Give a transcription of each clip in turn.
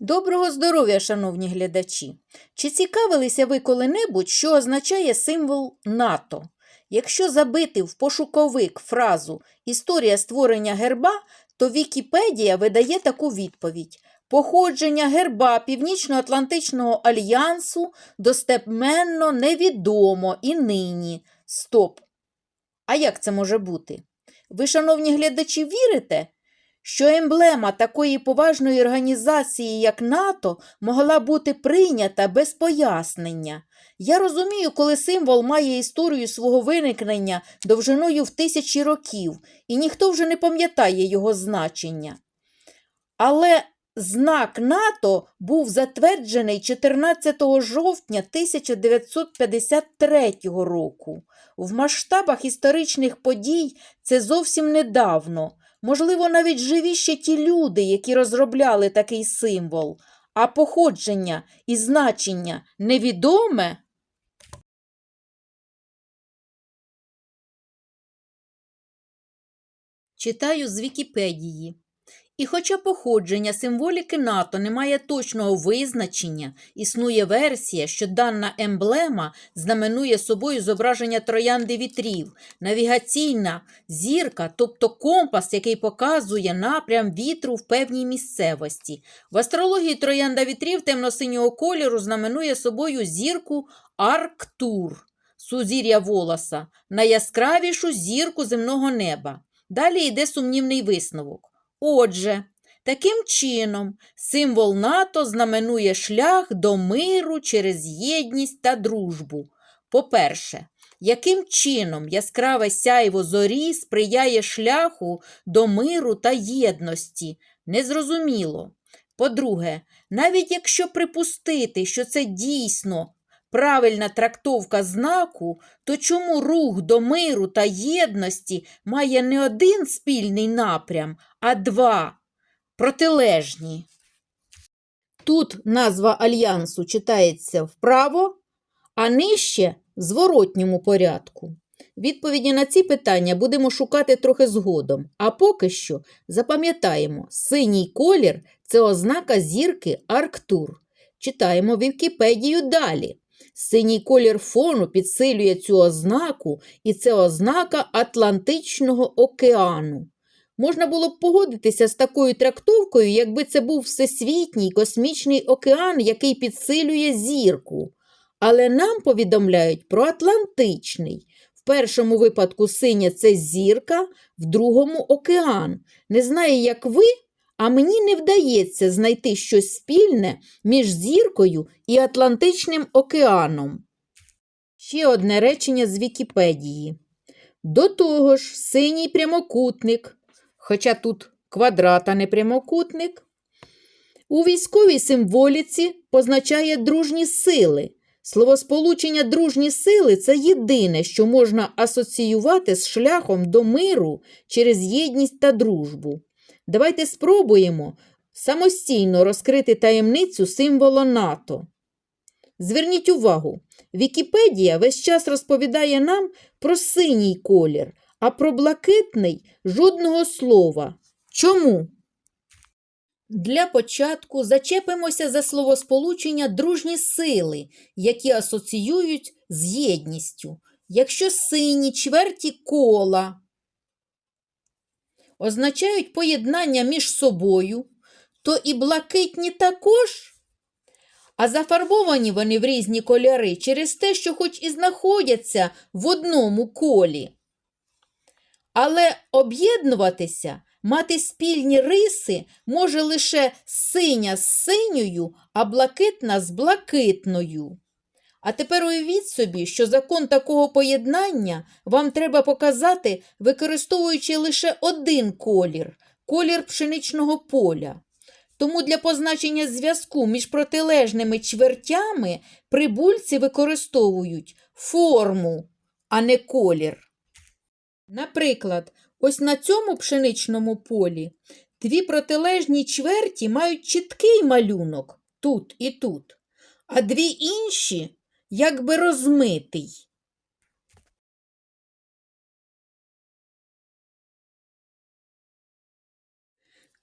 Доброго здоров'я, шановні глядачі! Чи цікавилися ви коли-небудь, що означає символ НАТО? Якщо забити в пошуковик фразу Історія створення герба, то Вікіпедія видає таку відповідь: Походження герба Північно-Атлантичного альянсу достеменно невідомо і нині. Стоп! А як це може бути? Ви, шановні глядачі, вірите, що емблема такої поважної організації, як НАТО, могла бути прийнята без пояснення. Я розумію, коли символ має історію свого виникнення довжиною в тисячі років, і ніхто вже не пам'ятає його значення. Але знак НАТО був затверджений 14 жовтня 1953 року. В масштабах історичних подій це зовсім недавно. Можливо, навіть живі ще ті люди, які розробляли такий символ, а походження і значення невідоме. Читаю з Вікіпедії. І хоча походження символіки НАТО не має точного визначення, існує версія, що дана емблема знаменує собою зображення троянди вітрів, навігаційна зірка, тобто компас, який показує напрям вітру в певній місцевості. В астрології троянда вітрів темно-синього кольору знаменує собою зірку Арктур, сузір'я волоса, найяскравішу зірку земного неба. Далі йде сумнівний висновок. Отже, таким чином символ НАТО знаменує шлях до миру через єдність та дружбу. По-перше, яким чином яскраве сяйво зорі сприяє шляху до миру та єдності? Незрозуміло. По-друге, навіть якщо припустити, що це дійсно правильна трактовка знаку, то чому рух до миру та єдності має не один спільний напрям, а два протилежні? Тут назва альянсу читається вправо, а нижче в зворотньому порядку. Відповіді на ці питання будемо шукати трохи згодом, а поки що запам'ятаємо, синій колір це ознака зірки Арктур. Читаємо Вікіпедію далі. Синій колір фону підсилює цю ознаку, і це ознака Атлантичного океану. Можна було б погодитися з такою трактовкою, якби це був всесвітній космічний океан, який підсилює зірку. Але нам повідомляють про Атлантичний. В першому випадку синя це зірка, в другому океан. Не знаю, як ви, а мені не вдається знайти щось спільне між зіркою і Атлантичним океаном. Ще одне речення з Вікіпедії. До того ж, синій прямокутник, хоча тут квадрат, а не прямокутник, у військовій символіці позначає дружні сили. Словосполучення дружні сили це єдине, що можна асоціювати з шляхом до миру через єдність та дружбу. Давайте спробуємо самостійно розкрити таємницю символа НАТО. Зверніть увагу, Вікіпедія весь час розповідає нам про синій колір, а про блакитний жодного слова. Чому? Для початку зачепимося за словосполучення дружні сили, які асоціюють з єдністю. Якщо сині чверті кола означають поєднання між собою, то і блакитні також. А зафарбовані вони в різні кольори через те, що хоч і знаходяться в одному колі. Але об'єднуватися, мати спільні риси може лише синя з синьою, а блакитна з блакитною. А тепер уявіть собі, що закон такого поєднання вам треба показати, використовуючи лише один колір колір пшеничного поля. Тому для позначення зв'язку між протилежними чвертями прибульці використовують форму, а не колір. Наприклад, ось на цьому пшеничному полі дві протилежні чверті мають чіткий малюнок тут і тут, а дві інші якби розмитий.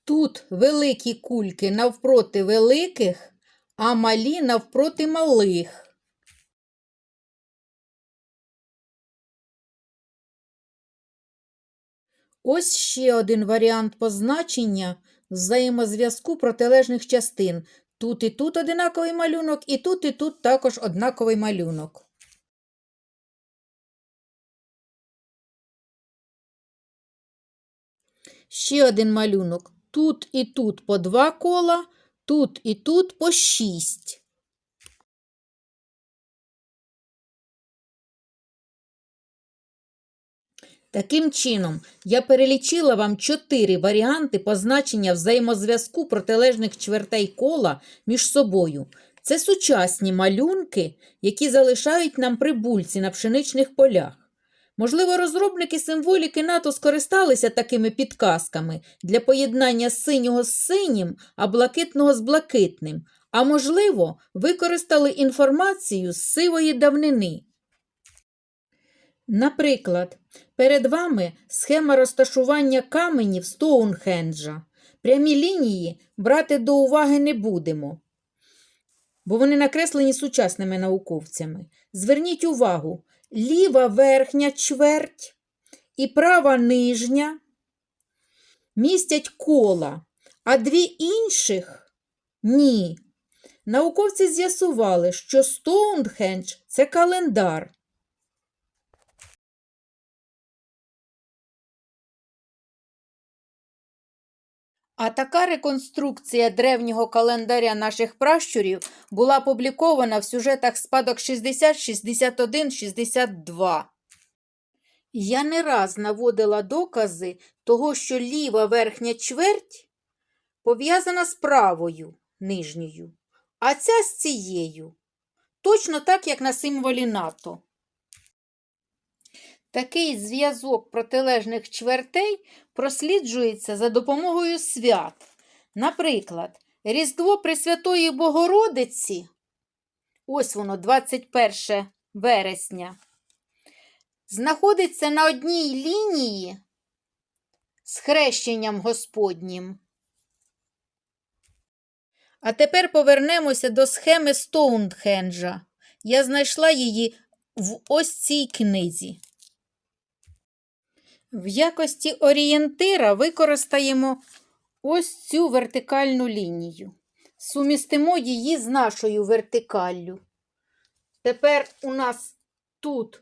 Тут великі кульки навпроти великих, а малі навпроти малих. Ось ще один варіант позначення взаємозв'язку протилежних частин. Тут і тут одинаковий малюнок, і тут і тут також однаковий малюнок. Ще один малюнок. Тут і тут по два кола, тут і тут по шість. Таким чином, я перелічила вам чотири варіанти позначення взаємозв'язку протилежних чвертей кола між собою. Це сучасні малюнки, які залишають нам прибульці на пшеничних полях. Можливо, розробники символіки НАТО скористалися такими підказками для поєднання синього з синім, а блакитного з блакитним, а можливо, використали інформацію з сивої давнини. Наприклад, перед вами схема розташування каменів Стоунхенджа. Прямі лінії брати до уваги не будемо, бо вони накреслені сучасними науковцями. Зверніть увагу, ліва верхня чверть і права нижня містять кола, а дві інших ні. Науковці з'ясували, що Стоунхендж – це календар. А така реконструкція древнього календаря наших пращурів була опублікована в сюжетах спадок 60, 61, 62. Я не раз наводила докази того, що ліва верхня чверть пов'язана з правою нижньою, а ця з цією. Точно так, як на символі НАТО. Такий зв'язок протилежних чвертей просліджується за допомогою свят. Наприклад, Різдво Пресвятої Богородиці, ось воно, 21 вересня, знаходиться на одній лінії з хрещенням Господнім. А тепер повернемося до схеми Стоунхенджа. Я знайшла її в ось цій книзі. В якості орієнтира використаємо ось цю вертикальну лінію. Сумістимо її з нашою вертикаллю. Тепер у нас тут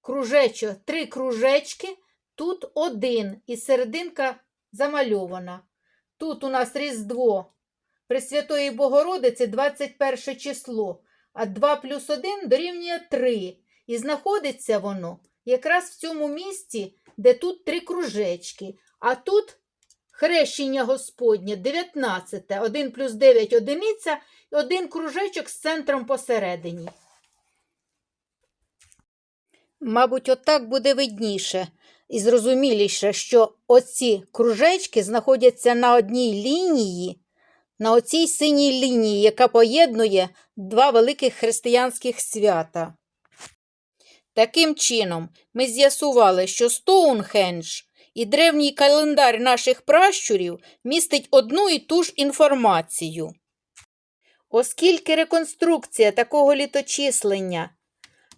кружечо, три кружечки, тут один і серединка замальована. Тут у нас Різдво Пресвятої Богородиці 21 число, а 2 плюс 1 дорівнює 3. І знаходиться воно якраз в цьому місці, де тут три кружечки, а тут хрещення Господнє 19, 1 плюс 9 одиниця і один кружечок з центром посередині. Мабуть, отак буде видніше і зрозуміліше, що оці кружечки знаходяться на одній лінії, на оцій синій лінії, яка поєднує два великих християнських свята. Таким чином, ми з'ясували, що Стоунхендж і древній календар наших пращурів містить одну і ту ж інформацію. Оскільки реконструкція такого літочислення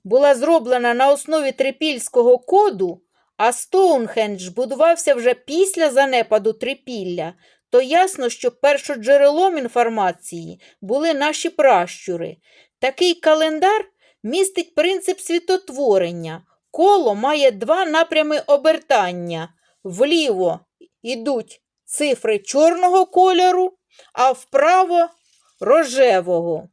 була зроблена на основі трипільського коду, а Стоунхендж будувався вже після занепаду трипілля, то ясно, що першоджерелом інформації були наші пращури. Такий календар містить принцип світотворення. Коло має два напрями обертання. Вліво йдуть цифри чорного кольору, а вправо рожевого.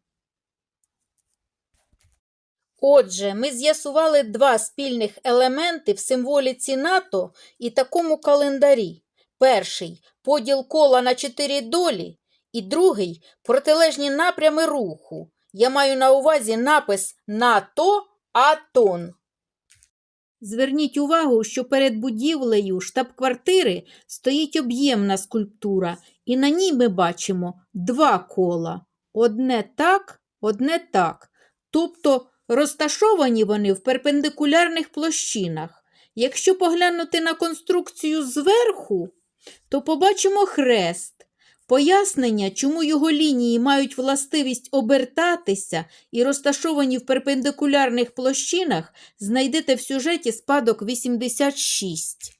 Отже, ми з'ясували два спільних елементи в символіці НАТО і такому календарі. Перший поділ кола на чотири долі, і другий протилежні напрями руху. Я маю на увазі напис НАТО Атон. Зверніть увагу, що перед будівлею штаб-квартири стоїть об'ємна скульптура, і на ній ми бачимо два кола. Одне так, одне так. Тобто розташовані вони в перпендикулярних площинах. Якщо поглянути на конструкцію зверху, то побачимо хрест. Пояснення, чому його лінії мають властивість обертатися і розташовані в перпендикулярних площинах, знайдете в сюжеті спадок 86.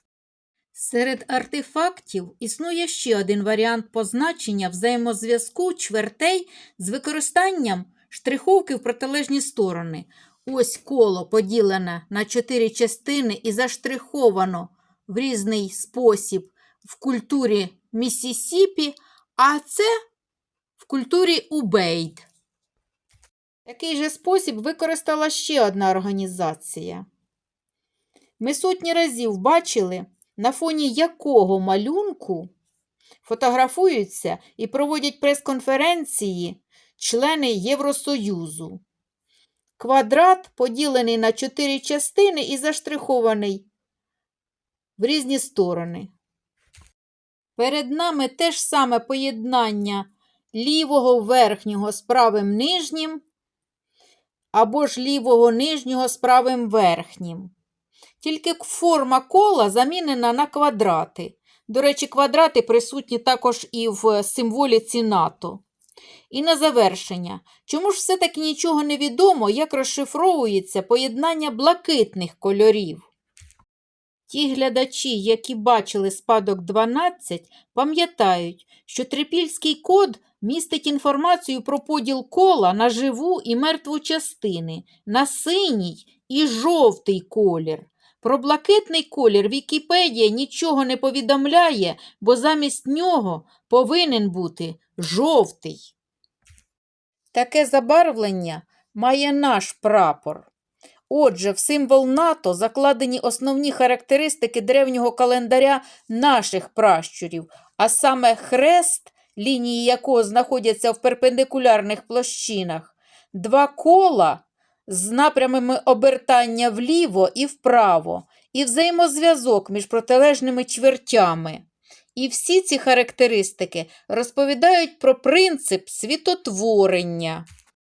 Серед артефактів існує ще один варіант позначення взаємозв'язку чвертей з використанням штриховки в протилежні сторони. Ось коло поділене на чотири частини і заштриховано в різний спосіб в культурі Міссісіпі, а це в культурі Убейд. Такий же спосіб використала ще одна організація. Ми сотні разів бачили, на фоні якого малюнку фотографуються і проводять прес-конференції члени Євросоюзу. Квадрат поділений на чотири частини і заштрихований в різні сторони. Перед нами те ж саме поєднання лівого верхнього з правим нижнім або ж лівого нижнього з правим верхнім. Тільки форма кола замінена на квадрати. До речі, квадрати присутні також і в символіці НАТО. І на завершення. Чому ж все-таки нічого не відомо, як розшифровується поєднання блакитних кольорів? Ті глядачі, які бачили спадок 12, пам'ятають, що трипільський код містить інформацію про поділ кола на живу і мертву частини, на синій і жовтий колір. Про блакитний колір Вікіпедія нічого не повідомляє, бо замість нього повинен бути жовтий. Таке забарвлення має наш прапор. Отже, в символ НАТО закладені основні характеристики древнього календаря наших пращурів, а саме хрест, лінії якого знаходяться в перпендикулярних площинах, два кола з напрямами обертання вліво і вправо, і взаємозв'язок між протилежними чвертями. І всі ці характеристики розповідають про принцип світотворення.